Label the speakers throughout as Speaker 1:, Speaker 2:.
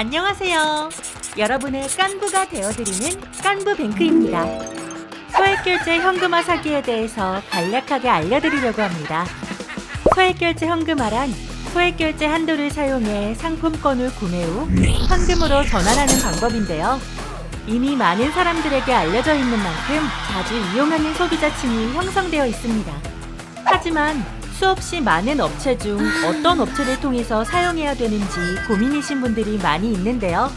Speaker 1: 안녕하세요. 여러분의 깐부가 되어드리는 깐부뱅크입니다. 소액결제 현금화 사기에 대해서 간략하게 알려드리려고 합니다. 소액결제 현금화란 소액결제 한도를 사용해 상품권을 구매 후 현금으로 전환하는 방법인데요. 이미 많은 사람들에게 알려져 있는 만큼 자주 이용하는 소비자층이 형성되어 있습니다. 하지만 수없이 많은 업체 중 어떤 업체를 통해서 사용해야 되는지 고민이신 분들이 많이 있는데요.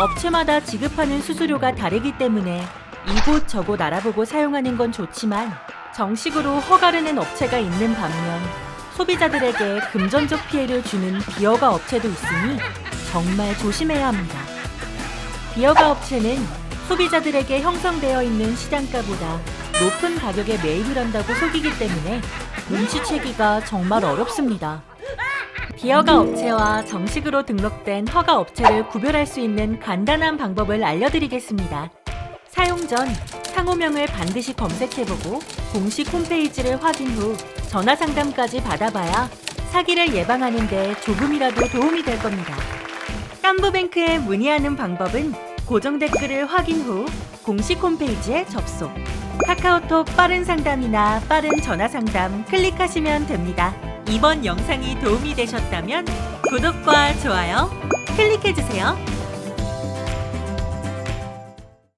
Speaker 1: 업체마다 지급하는 수수료가 다르기 때문에 이곳 저곳 알아보고 사용하는 건 좋지만 정식으로 허가를 낸 업체가 있는 반면 소비자들에게 금전적 피해를 주는 비허가 업체도 있으니 정말 조심해야 합니다. 비허가 업체는 소비자들에게 형성되어 있는 시장가보다 높은 가격에 매입을 한다고 속이기 때문에 눈치채기가 정말 어렵습니다. 비허가 업체와 정식으로 등록된 허가 업체를 구별할 수 있는 간단한 방법을 알려드리겠습니다. 사용 전 상호명을 반드시 검색해보고 공식 홈페이지를 확인 후 전화 상담까지 받아봐야 사기를 예방하는 데 조금이라도 도움이 될 겁니다. 깐부뱅크에 문의하는 방법은 고정 댓글을 확인 후 공식 홈페이지에 접속. 카카오톡 빠른 상담이나 빠른 전화 상담 클릭하시면 됩니다. 이번 영상이 도움이 되셨다면 구독과 좋아요 클릭해주세요.